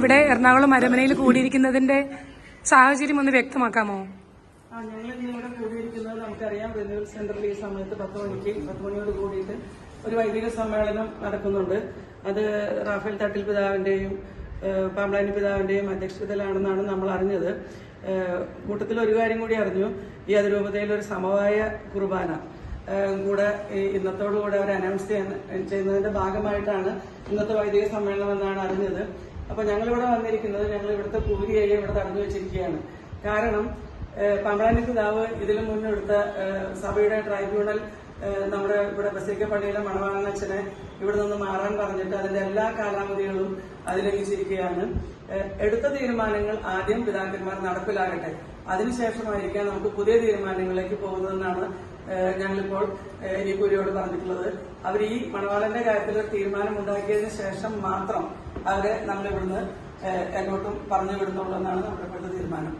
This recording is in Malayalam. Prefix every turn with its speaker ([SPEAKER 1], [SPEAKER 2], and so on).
[SPEAKER 1] ഇവിടെ എറണാകുളം അരമനയിൽ കൂടിയിരിക്കുന്നതിന്റെ സാഹചര്യം ഒന്ന് വ്യക്തമാക്കാമോ?
[SPEAKER 2] ആ ഞങ്ങൾ ഇന്ന് ഇവിടെ കൂടിയിരിക്കുന്നത് നമുക്കറിയാം റിന്യൂവൽ സെന്ററിൽ ഈ സമയത്ത് പത്ത് മണിക്ക് പത്ത് മണിയോട് കൂടിയിട്ട് ഒരു വൈദിക സമ്മേളനം നടക്കുന്നുണ്ട്. അത് റാഫേൽ തട്ടിൽ പിതാവിന്റെയും പാമ്പളാനി പിതാവിന്റെയും അധ്യക്ഷതയിലാണെന്നാണ് നമ്മൾ അറിഞ്ഞത്. കൂട്ടത്തിൽ ഒരു കാര്യം കൂടി അറിഞ്ഞു. ഈ അതിരൂപതയിൽ ഒരു സമവായ കുർബാന. കൂടെ ഇന്നത്തോടുകൂടെ അവർ അനൗൺസ് ചെയ്യുന്നതിന്റെ ഭാഗമായിട്ടാണ് ഇന്നത്തെ വൈദിക സമ്മേളനം എന്നാണ് അറിഞ്ഞത്. അപ്പൊ ഞങ്ങളിവിടെ വന്നിരിക്കുന്നത് ഞങ്ങൾ ഇവിടുത്തെ കൂലിയെ ഇവിടെ തടഞ്ഞു വെച്ചിരിക്കുകയാണ്. കാരണം പിതാവ് ഇതിനു മുന്നെടുത്ത സഭയുടെ ട്രൈബ്യൂണൽ നമ്മുടെ ഇവിടെ ബസേക്ക പള്ളിയിലെ മണവാളനച്ഛനെ ഇവിടെ നിന്ന് മാറാൻ പറഞ്ഞിട്ട് അതിന്റെ എല്ലാ കാലാവധികളും അതിലംഘിച്ചിരിക്കുകയാണ് എടുത്ത തീരുമാനങ്ങൾ ആദ്യം പിതാക്കന്മാർ നടപ്പിലാകട്ടെ. അതിനുശേഷമായിരിക്കാം നമുക്ക് പുതിയ തീരുമാനങ്ങളിലേക്ക് പോകുന്നതെന്നാണ് ഞങ്ങളിപ്പോൾ ഈ കുരിയോട് പറഞ്ഞിട്ടുള്ളത്. അവർ ഈ മണവാളന്റെ കാര്യത്തിൽ ഒരു തീരുമാനം ഉണ്ടാക്കിയതിനു ശേഷം മാത്രം അവരെ നമ്മളിവിടുന്ന് എങ്ങോട്ടും പറഞ്ഞു വിടുന്നുള്ളൂ എന്നാണ് നമ്മുടെ ഇപ്പോഴത്തെ തീരുമാനം.